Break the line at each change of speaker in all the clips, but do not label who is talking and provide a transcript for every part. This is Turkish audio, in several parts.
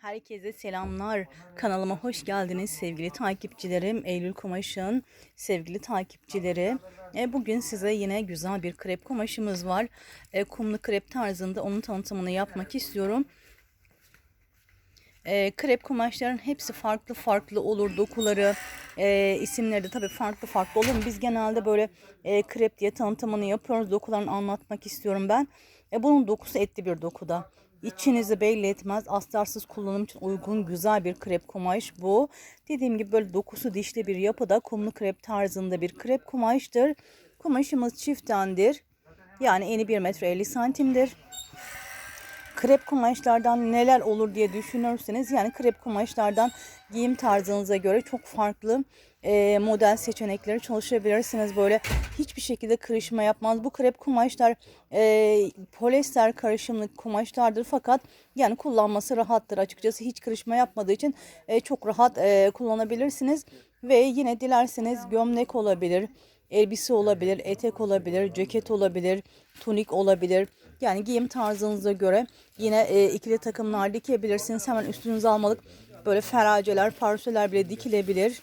Herkese selamlar. Kanalıma hoş geldiniz sevgili takipçilerim. Eylül Kumaş'ın sevgili takipçileri. E, bugün size yine güzel bir krep kumaşımız var. E, kumlu krep tarzında onun tanıtımını yapmak istiyorum. E, krep kumaşların hepsi farklı farklı olur dokuları e, isimleri de tabii farklı farklı olur. Biz genelde böyle e, krep diye tanıtımını yapıyoruz. Dokularını anlatmak istiyorum ben. E, bunun dokusu etli bir dokuda. İçinizi belli etmez. Astarsız kullanım için uygun güzel bir krep kumaş bu. Dediğim gibi böyle dokusu dişli bir yapıda kumlu krep tarzında bir krep kumaştır. Kumaşımız çiftendir. Yani eni 1 metre 50 santimdir krep kumaşlardan neler olur diye düşünürseniz yani krep kumaşlardan giyim tarzınıza göre çok farklı e, model seçenekleri çalışabilirsiniz. Böyle hiçbir şekilde kırışma yapmaz. Bu krep kumaşlar e, polyester karışımlı kumaşlardır fakat yani kullanması rahattır açıkçası. Hiç kırışma yapmadığı için e, çok rahat e, kullanabilirsiniz. Ve yine dilerseniz gömlek olabilir elbise olabilir, etek olabilir, ceket olabilir, tunik olabilir. Yani giyim tarzınıza göre yine e, ikili takımlar dikebilirsiniz. Hemen üstünüze almalık böyle feraceler, parseler bile dikilebilir.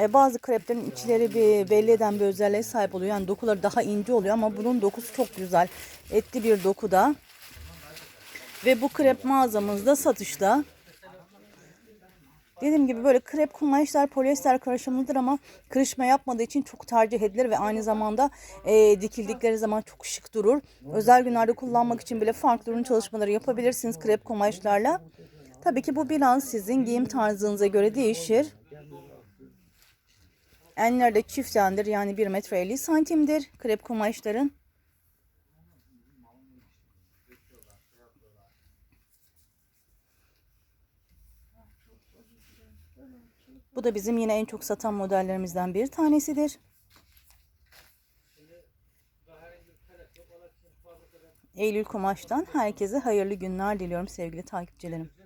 E, bazı kreplerin içleri bir belli eden bir özelliğe sahip oluyor. Yani dokuları daha ince oluyor ama bunun dokusu çok güzel. Etli bir dokuda. Ve bu krep mağazamızda satışta. Dediğim gibi böyle krep kumaşlar polyester karışımlıdır ama kırışma yapmadığı için çok tercih edilir ve aynı zamanda e, dikildikleri zaman çok şık durur. Özel günlerde kullanmak için bile farklı ürün çalışmaları yapabilirsiniz krep kumaşlarla. Tabii ki bu bilans sizin giyim tarzınıza göre değişir. Enler de çiftendir yani 1 metre 50 santimdir krep kumaşların. Bu da bizim yine en çok satan modellerimizden bir tanesidir. Eylül Kumaş'tan herkese hayırlı günler diliyorum sevgili takipçilerim.